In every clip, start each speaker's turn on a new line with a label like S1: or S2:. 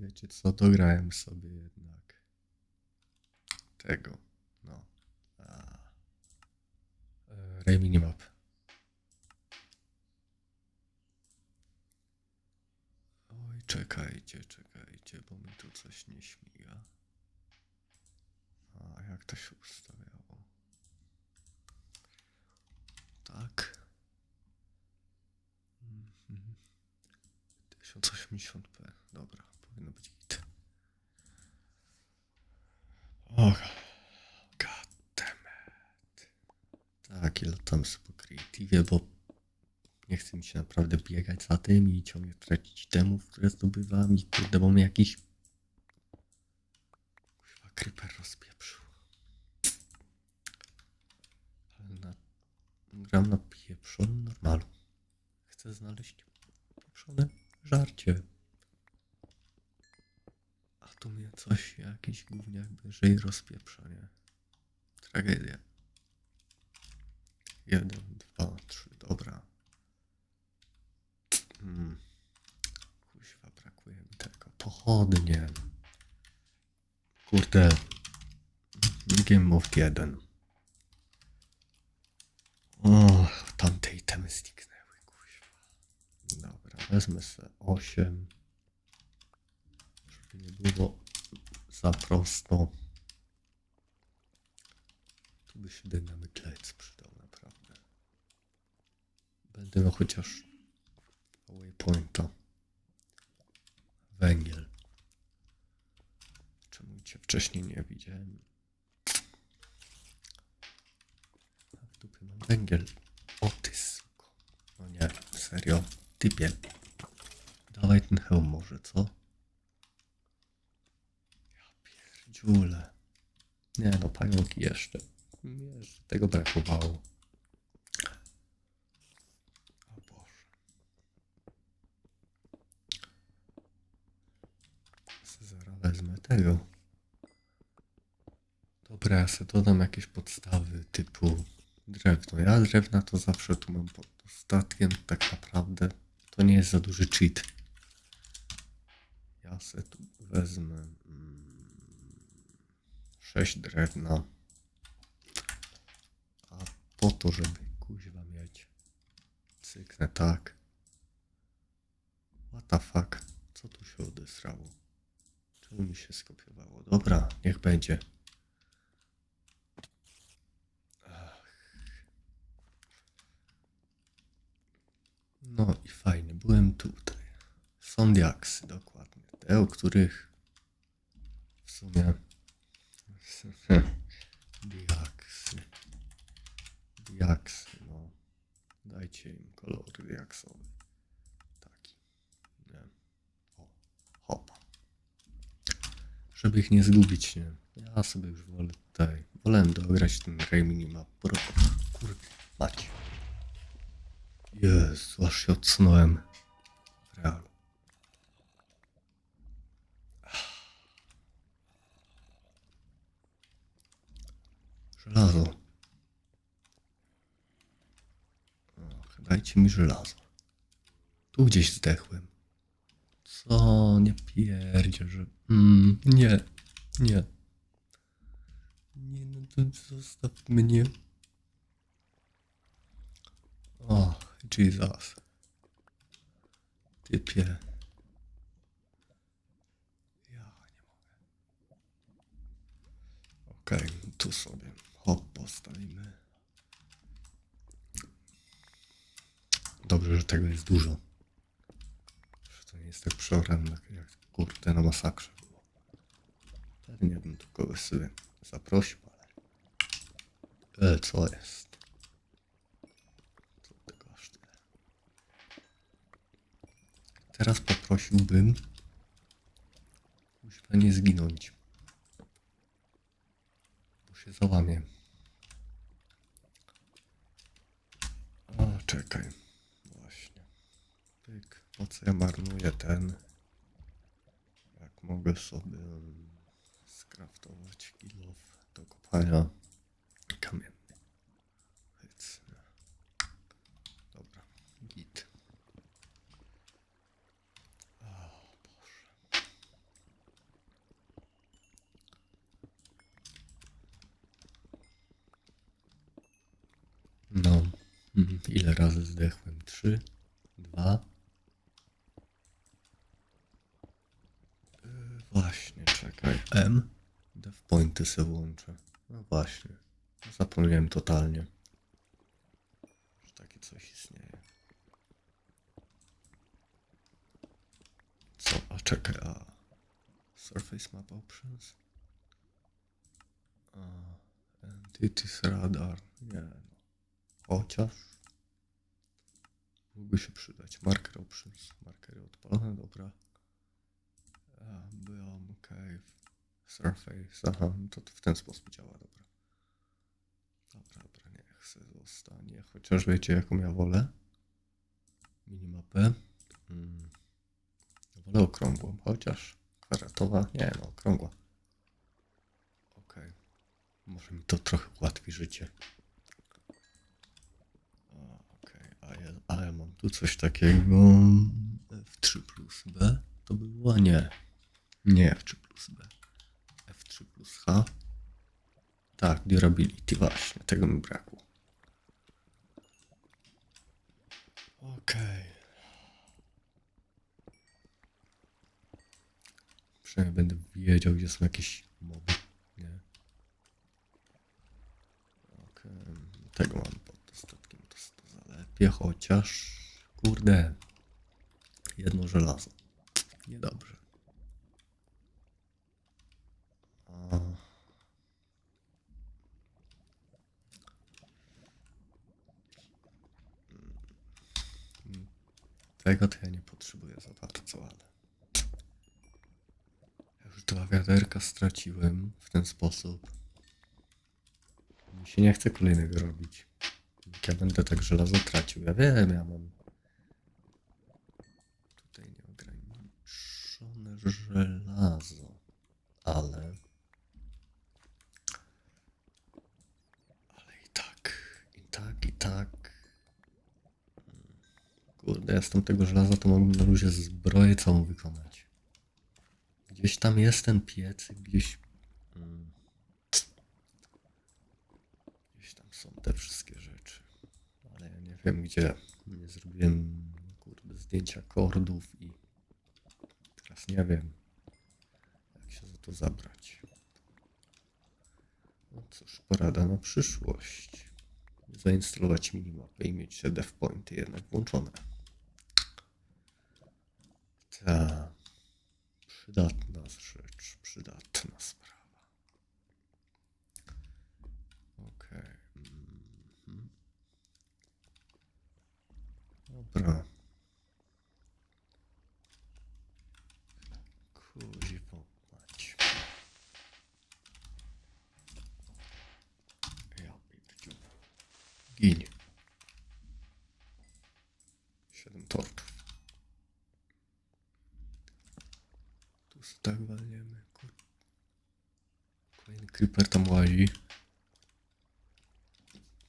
S1: wiecie co, dograłem sobie jednak tego, no. A. E, Ray Minimap. Oj, czekajcie, czekajcie, bo mi tu coś nie śmiga. A jak to się ustawiało? Tak. Mhm. 1080p. Dobra, powinno być git. Och, goddammit. Tak, ile tam sobie po creative, bo nie chce mi się naprawdę biegać za tym i ciągle tracić temów, które zdobywam i kurde, bo mnie jakiś Kurwa, creeper rozpieprzył. Ale na... gram na pieprzonym normalu. Chcę znaleźć pieprzone żarcie. Tu mnie coś, jakiś gówniak i rozpieprza, nie? Tragedia. Jeden, dwa, trzy, dobra. Mm. Kuźwa, brakuje mi tego. Pochodnie. Kurde. Game Mode 1. O, tamte itemy zniknęły, kuźwa. Dobra, wezmę sobie 8. Żeby nie było za prosto. Tu by się dynamit lec przydał, naprawdę. Będę miał chociaż waypointa. Węgiel. Czemu cię wcześniej nie widziałem? A w dupie mam węgiel. O ty suko. No nie, serio. Typie. Dawaj ten hełm może, co? Ja pierdziule. Nie no, pająki jeszcze. Jeszcze tego brakowało. O Boże. Zaraz wezmę tego. Dobra, ja sobie dodam jakieś podstawy typu drewno. Ja drewna to zawsze tu mam pod dostatkiem, tak naprawdę. To nie jest za duży cheat. Ja sobie tu wezmę 6 drewna. A po to, żeby kuźwa mieć cyknę tak. What the fuck? Co tu się odesrało? Czemu mi się skopiowało? Dobra, niech będzie. No i fajnie, byłem tutaj. Są diaksy, dokładnie. Te, o których w sumie. Diaksy. Diaksy, no. Dajcie im kolor diaksowy. Taki. Nie. O, hopa. Żeby ich nie zgubić, nie? Ja sobie już wolę tutaj. Wolałem dograć ten Ray Minimap. Kurde, macie. Jezu, aż się odsunąłem. W Żelazo. Och, dajcie mi żelazo. Tu gdzieś zdechłem. Co? Nie pierdzie, że... Mm, nie. Nie. Nie, no to zostaw mnie. O, Jesus. Typie. Ja nie mogę. Okej, tu sobie hop postawimy. Dobrze, że tego jest dużo. Że to nie jest tak przeorane, jak kurde na masakrze było. Pewnie bym tu kogoś sobie zaprosił, ale... E, co jest? Co tego aż? Teraz poprosiłbym... Kuźwa nie zginąć. Się załamie. Czekaj. Właśnie. Pyk. Po co ja marnuję ten? Jak mogę sobie mm, skraftować kilof do kopania kamienny. Hyc. Dobra. Git. O Boże. Mhm. Ile razy zdechłem? Trzy? Dwa? Yy, właśnie, czekaj. M? Dev pointy se włączę. No właśnie. Zapomniałem totalnie, że takie coś istnieje. Co? A czekaj, a... Surface Map Options? A... Entities Radar. Nie no. Chociaż... Mógłby się przydać. Marker Options. Markery odpalone, dobra. A, Biome Cave. Surface. Aha, to, w ten sposób działa, dobra. Dobra, dobra, niech se zostanie. Chociaż wiecie, jaką ja wolę? Minimapę. Mm. Wolę okrągłą, chociaż kwadratowa, nie no, okrągła. Okej. Może mi to trochę ułatwi życie. A, Okej, a, ja, a ja mam tu coś takiego. F3 plus B to by było? Nie. Nie F3 plus B. F3 plus H. Tak, durability, właśnie, tego mi brakło. Okej. Przynajmniej będę wiedział, gdzie są jakieś moby, nie? Okej, tego mam pod dostatkiem, to, to zalepię, chociaż... Kurde. Jedno żelazo. Niedobrze. Tego to ja nie potrzebuję za bardzo, ale... Ja już dwa wiaderka straciłem w ten sposób. Mi się nie chce kolejnego robić. Ja będę tak żelazo tracił. Ja wiem, ja mam... Tutaj nieograniczone żelazo. Ale... Ale i tak, i tak, i tak... Kurde, ja z tamtego żelaza to mógłbym na luzie zbroję całą wykonać. Gdzieś tam jest ten piecyk, gdzieś... Mm. Gdzieś tam są te wszystkie rzeczy. Ale ja nie wiem gdzie. Nie zrobiłem, kurde, zdjęcia kordów i... Nie wiem, jak się za to zabrać. No cóż, porada na przyszłość. Zainstalować minimapę i mieć te dev pointy jednak włączone. Ta przydatna rzecz, przydatna sprawa. Okej. mhm. Dobra. Kuźwo mać. Ja pierdziu. Ginie. Siedem tortów. Tu tak walniemy. Kolejny creeper tam łazi.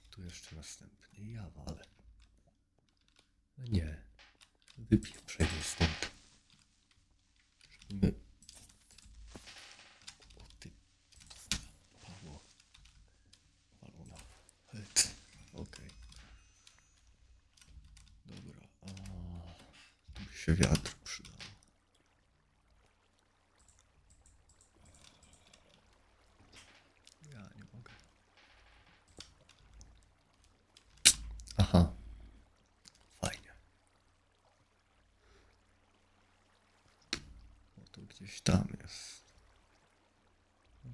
S1: Tu jeszcze następny. Ja walę. No nie. Wypiję przejdzie stąd. Żeby my... O ty... Paweł. Palona. Het. Okej. Dobra. A... Tu by się wiatr przydał. Ja nie mogę. Aha. Fajnie. No to gdzieś tam jest.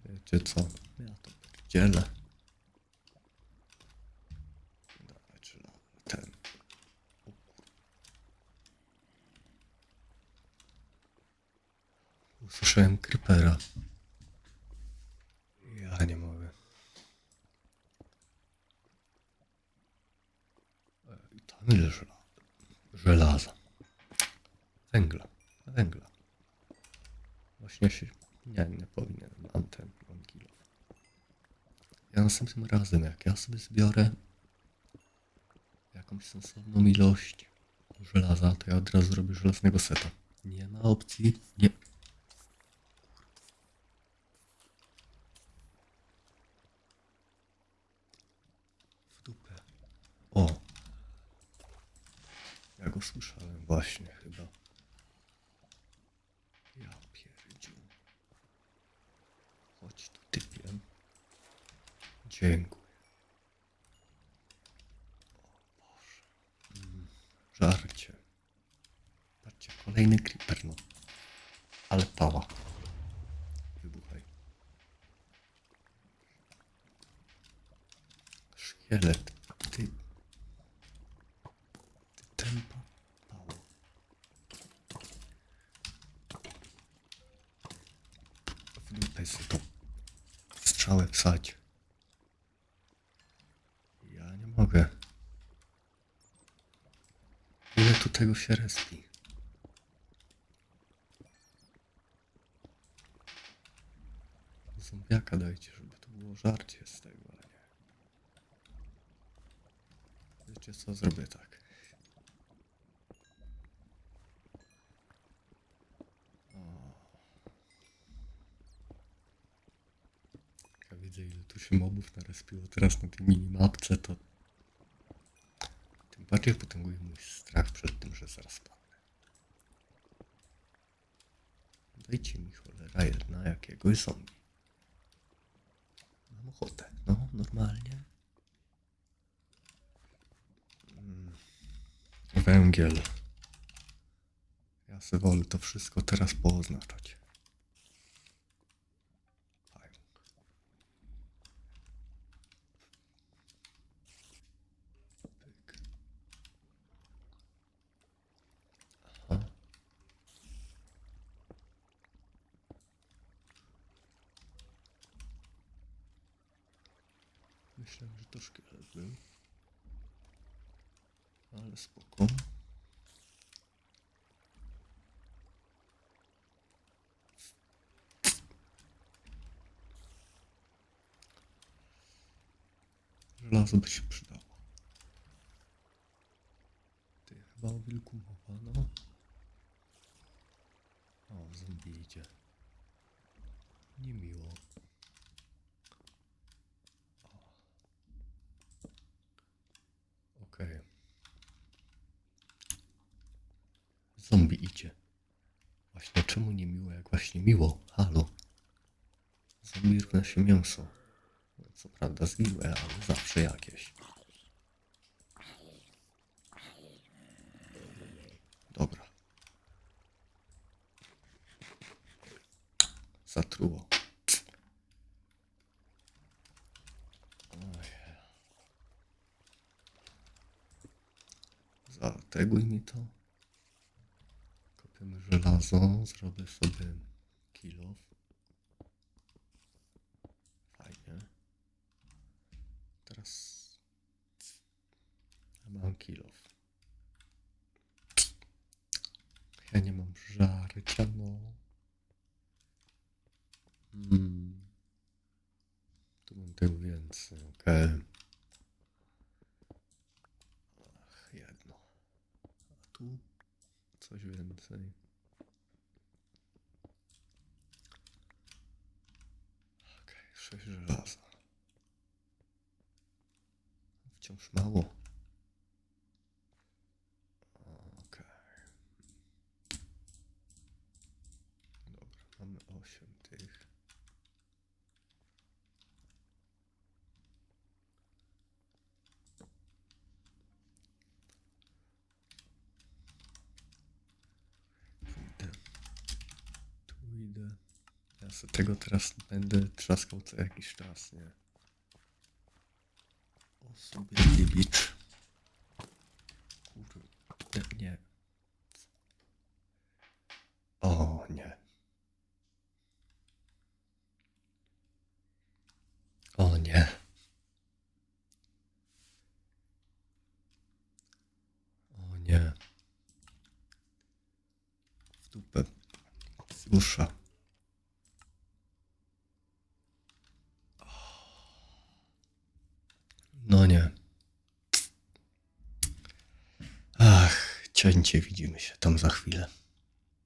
S1: Wiecie co? Ja to pierdzielę. Dawaj, czy ten. O kur- Usłyszałem creepera. Ja nie mogę. I tam ile żelaza? Żelaza. Węgla. Węgla. Właśnie się... Nie, nie powinienem. Mam ten, mam kilo. Ja następnym razem, jak ja sobie zbiorę jakąś sensowną ilość żelaza, to ja od razu zrobię żelaznego seta. Nie ma opcji. Nie. W dupę. O, słyszałem właśnie chyba. Ja pierdziu. Chodź tu typiem. Dziękuję. O Boże. Mm, żarcie. Patrzcie, kolejny creeper, no. Ale pała. Wybuchaj. Szkielet. Ty. Ty tempa. Pało. Sobie to strzałę wsadź. Ja nie mogę. Ile tu tego się respi? Zombiaka dajcie, żeby to było żarcie z tego, a nie. Wiecie co, zrobię tak. Widzę ile tu się mobów narespiło teraz na tej minimapce, to tym bardziej potęguje mój strach przed tym, że zaraz padnę. Dajcie mi cholera jedna jakiegoś zombie. Mam ochotę. No, normalnie. Mm. Węgiel. Ja se wolę to wszystko teraz pooznaczać. Pająk. Pyk. Aha. Myślałem, że to szkielet był. Ale spoko. Żelazo by się przydało. Ty chyba o wilku mowa, no. O, zombie idzie. Niemiło. Okej. Zombie idzie. Właśnie czemu nie miło, jak właśnie miło? Halo. Zombie równa się mięso. Co prawda zgniłe, ale zawsze jakieś. Dobra. Zatruło. Zateguj mi to. Kopiemy żelazo. Zrobię sobie kilof. Fajnie. Teraz ja mam kilof. Ja nie mam żarcia, no. Hmm. Tu mam tego więcej, okej. Ach, jedno. A tu coś więcej. Okej, sześć żelaza. Wciąż mało. Okej. Dobra, mamy osiem tych. Idę. Tu idę. Ja sobie tego teraz będę trzaskał co jakiś czas, nie? Sobie bicz. Kurde, nie. O nie. O nie. O nie. W dupę. Z usza. No nie. Cięcie widzimy się tam za chwilę.